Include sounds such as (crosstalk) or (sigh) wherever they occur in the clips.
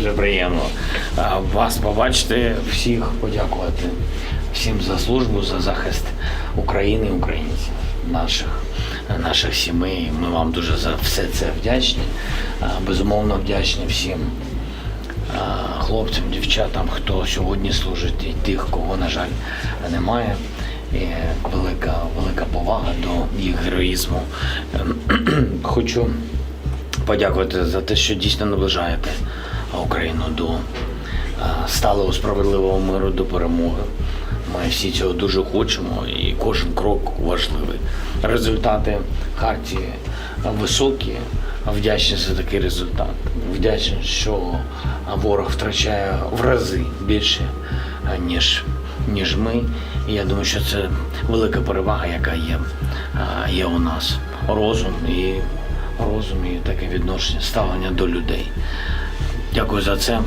дуже приємно вас побачити, всіх подякувати всім за службу, за захист України українців, наших, наших сімей. Ми вам дуже за все це вдячні. Безумовно вдячні всім хлопцям, дівчатам, хто сьогодні служить, і тих, кого, на жаль, немає. І велика, велика повага до їх героїзму. Ем, (clears throat) Хочу подякувати за те, що дійсно наближаєте Україну до е, сталого справедливого миру, до перемоги. Ми всі цього дуже хочемо, і кожен крок важливий. Результати хартії високі. Вдячні за такий результат. Вдячні, що ворог втрачає в рази більше, е, ніж, ніж ми. І я думаю, що це велика перевага, яка є, е, є у нас. Розум і розум і таке відношення, ставлення до людей. Дякую за це.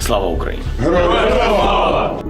Слава Україні! Героям слава!